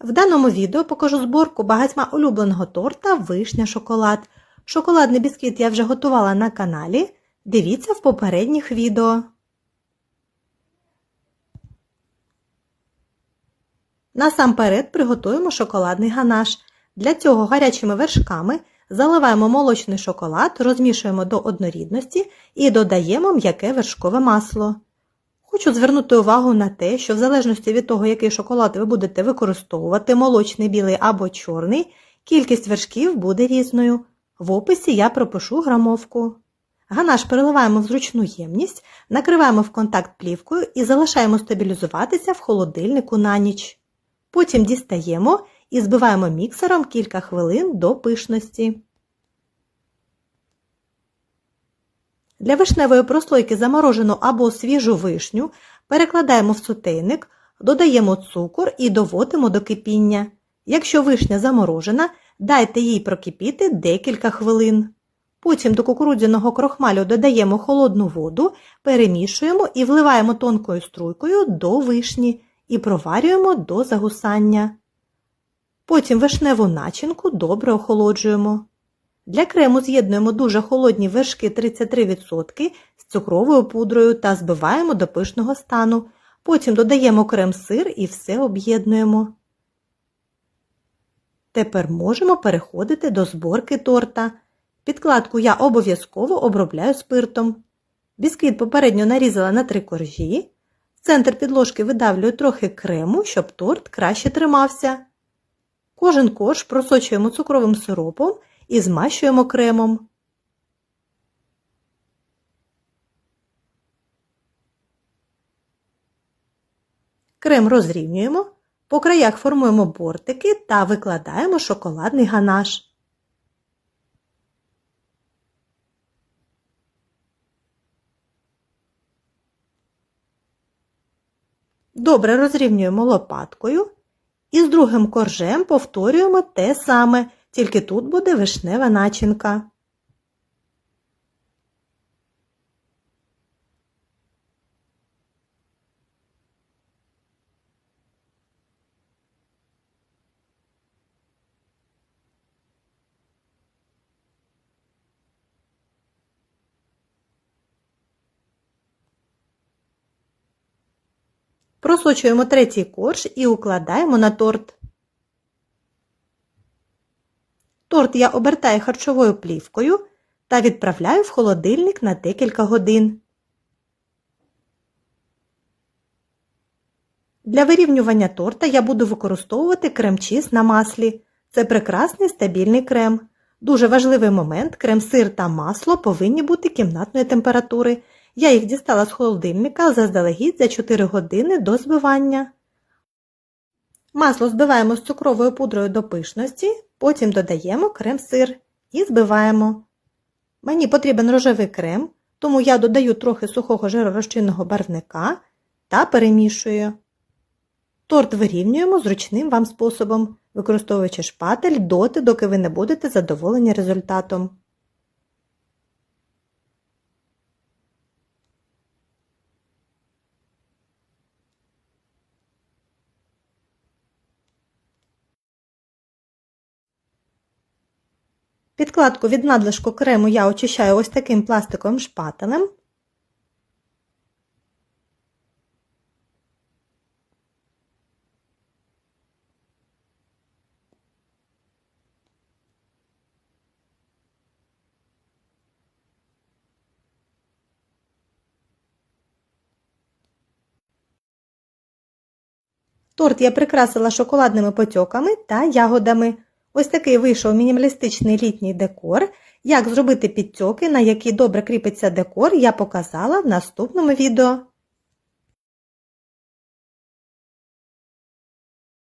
В даному відео покажу зборку багатьма улюбленого торта вишня шоколад. Шоколадний бісквіт я вже готувала на каналі. Дивіться в попередніх відео. Насамперед приготуємо шоколадний ганаш. Для цього гарячими вершками заливаємо молочний шоколад, розмішуємо до однорідності і додаємо м'яке вершкове масло. Хочу звернути увагу на те, що в залежності від того, який шоколад ви будете використовувати, молочний, білий або чорний, кількість вершків буде різною. В описі я пропишу грамовку. Ганаш переливаємо в зручну ємність, накриваємо в контакт плівкою і залишаємо стабілізуватися в холодильнику на ніч. Потім дістаємо і збиваємо міксером кілька хвилин до пишності. Для вишневої прослойки заморожену або свіжу вишню перекладаємо в сотейник, додаємо цукор і доводимо до кипіння. Якщо вишня заморожена, дайте їй прокипіти декілька хвилин. Потім до кукурудзяного крохмалю додаємо холодну воду, перемішуємо і вливаємо тонкою струйкою до вишні і проварюємо до загусання. Потім вишневу начинку добре охолоджуємо. Для крему з'єднуємо дуже холодні вершки 33% з цукровою пудрою та збиваємо до пишного стану. Потім додаємо крем-сир і все об'єднуємо. Тепер можемо переходити до зборки торта. Підкладку я обов'язково обробляю спиртом. Бісквіт попередньо нарізала на три коржі. В центр підложки видавлюю трохи крему, щоб торт краще тримався. Кожен корж просочуємо цукровим сиропом і змащуємо кремом. Крем розрівнюємо, по краях формуємо бортики та викладаємо шоколадний ганаш. Добре розрівнюємо лопаткою і з другим коржем повторюємо те саме, тільки тут буде вишнева начинка. Просочуємо третій корж і укладаємо на торт. Торт я обертаю харчовою плівкою та відправляю в холодильник на декілька годин. Для вирівнювання торта я буду використовувати крем-чіз на маслі. Це прекрасний стабільний крем. Дуже важливий момент крем-сир та масло повинні бути кімнатної температури. Я їх дістала з холодильника заздалегідь за 4 години до збивання. Масло збиваємо з цукровою пудрою до пишності, потім додаємо крем-сир і збиваємо. Мені потрібен рожевий крем, тому я додаю трохи сухого жиророзчинного барвника та перемішую. Торт вирівнюємо зручним вам способом, використовуючи шпатель доти, доки ви не будете задоволені результатом. Підкладку від надлишку крему я очищаю ось таким пластиковим шпателем. Торт я прикрасила шоколадними потьоками та ягодами. Ось такий вийшов мінімалістичний літній декор. Як зробити підтьоки, на які добре кріпиться декор, я показала в наступному відео.